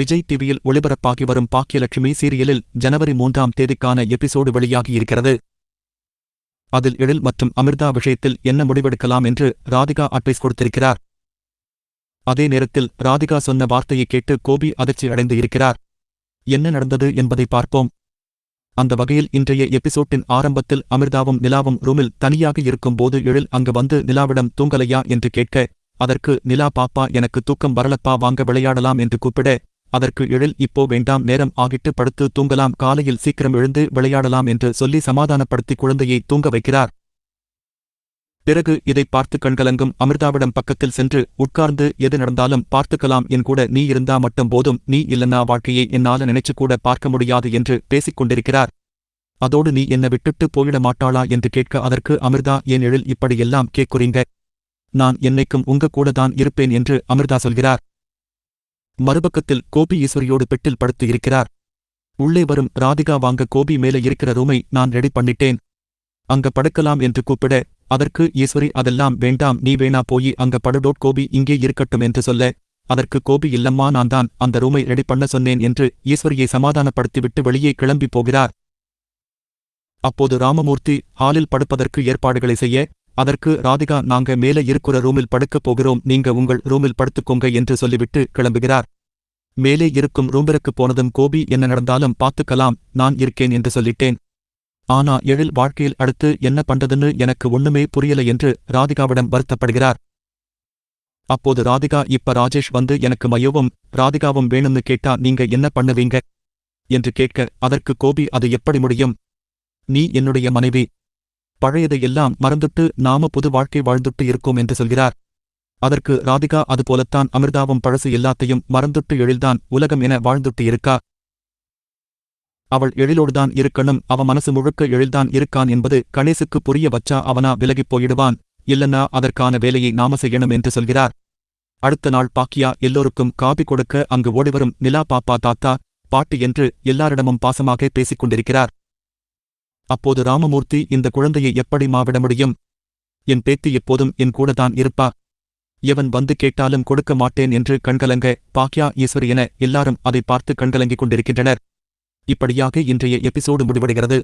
விஜய் டிவியில் ஒளிபரப்பாகி வரும் பாக்கியலட்சுமி சீரியலில் ஜனவரி மூன்றாம் தேதிக்கான எபிசோடு வெளியாகியிருக்கிறது. அதில் எழில் மற்றும் அமிர்தா விஷயத்தில் என்ன முடிவெடுக்கலாம் என்று ராதிகா அட்வைஸ் கொடுத்திருக்கிறார். அதே நேரத்தில் ராதிகா சொன்ன வார்த்தையை கேட்டு கோபி அதிர்ச்சி அடைந்து இருக்கிறார். என்ன நடந்தது என்பதை பார்ப்போம். அந்த வகையில் இன்றைய எபிசோட்டின் ஆரம்பத்தில் அமிர்தாவும் நிலாவும் ரூமில் தனியாக இருக்கும்போது எழில் அங்கு வந்து நிலாவிடம் தூங்கலையா என்று கேட்க அதற்கு நிலா பாப்பா எனக்கு தூக்கம் வரலப்பா வாங்க விளையாடலாம் என்று கூப்பிட அதற்கு எழில் இப்போ வேண்டாம் நேரம் ஆகிட்டு படுத்து தூங்கலாம். காலையில் சீக்கிரம் எழுந்து விளையாடலாம் என்று சொல்லி சமாதானப்படுத்தி குழந்தையை தூங்க வைக்கிறார். பிறகு இதை பார்த்து கண்கலங்கும் அமிர்தாவிடம் பக்கத்தில் சென்று உட்கார்ந்து எது நடந்தாலும் பார்த்துக்கலாம். என் கூட நீ இருந்தா மட்டும் போதும். நீ இல்லன்னா வாழ்க்கையை என்னால நினைச்சு கூட பார்க்க முடியாது என்று பேசிக் கொண்டிருக்கிறார். அதோடு நீ என்ன விட்டுட்டு போயிட மாட்டாளா? என்று கேட்க அதற்கு அமிர்தா என் எழில் இப்படியெல்லாம் கேட்குறீங்க? நான் என்னைக்கும் உங்க கூட தான் இருப்பேன் என்று அமிர்தா சொல்கிறார். மறுபக்கத்தில் கோபி ஈஸ்வரியோடு பெட்டில் படுத்து இருக்கிறார். உள்ளே வரும் ராதிகா வாங்க கோபி மேலே இருக்கிற ரூமை நான் ரெடி பண்ணிட்டேன். அங்க படுக்கலாம் என்று கூப்பிட அதற்கு ஈஸ்வரி அதெல்லாம் வேண்டாம் நீ வேணா போய் அங்க படுடோட் கோபி இங்கே இருக்கட்டும் என்று சொல்ல அதற்கு கோபி இல்லம்மா நான் தான் அந்த ரூமை ரெடி பண்ண சொன்னேன் என்று ஈஸ்வரியை சமாதானப்படுத்திவிட்டு வெளியே கிளம்பி போகிறார். அப்போது ராமமூர்த்தி ஹாலில் படுப்பதற்கு ஏற்பாடுகளை செய்ய அதற்கு ராதிகா நாங்க மேலே இருக்கிற ரூமில் படுக்கப் போகிறோம் நீங்க உங்கள் ரூமில் படுத்துக்கோங்க என்று சொல்லிவிட்டு கிளம்புகிறார். மேலே இருக்கும் ரூமிற்கு போனதும் கோபி என்ன நடந்தாலும் பார்த்துக்கலாம் நான் இருக்கேன் என்று சொல்லிட்டேன். ஆனா எழில் வாழ்க்கையில் அடுத்து என்ன பண்றதுன்னு எனக்கு ஒண்ணுமே புரியல என்று ராதிகாவிடம் வருத்தப்படுகிறார். அப்போது ராதிகா இப்ப ராஜேஷ் வந்து எனக்கு மயோவும் ராதிகாவும் வேணும்னு கேட்டா நீங்க என்ன பண்ணுவீங்க? என்று கேட்க அதற்கு கோபி அது எப்படி முடியும்? நீ என்னுடைய மனைவி. பழையதை எல்லாம் மறந்துட்டு நாம புது வாழ்க்கை வாழ்ந்துட்டு இருக்கோம் என்று சொல்கிறார். அதற்கு ராதிகா அதுபோலத்தான் அமிர்தாவும் பழசு எல்லாத்தையும் மறந்துட்டு எழில்தான் உலகம் என வாழ்ந்துட்டு இருக்கா? அவள் எழிலோடுதான் இருக்கணும் அவ மனசு முழுக்க எழில்தான் இருக்கான் என்பது கணேசுக்கு புரிய வச்சா அவனா விலகிப் போயிடுவான். இல்லன்னா அதற்கான வேலையை நாம செய்யணும் என்று சொல்கிறார். அடுத்த நாள் பாக்கியா எல்லோருக்கும் காபி கொடுக்க அங்கு ஓடிவரும் நிலா பாப்பா தாத்தா பாட்டு என்று எல்லாரிடமும் பாசமாக பேசிக் கொண்டிருக்கிறார். அப்போது ராமமூர்த்தி இந்த குழந்தையை எப்படி மாவிட முடியும்? என் பேத்தி எப்போதும் என் கூடதான் இருப்பா. எவன் வந்து கேட்டாலும் கொடுக்க மாட்டேன் என்று கண்கலங்க பாக்யா ஈஸ்வரி என எல்லாரும் அதை பார்த்து கண்கலங்கிக் கொண்டிருக்கின்றனர். இப்படியாக இன்றைய எபிசோடு முடிவடைகிறது.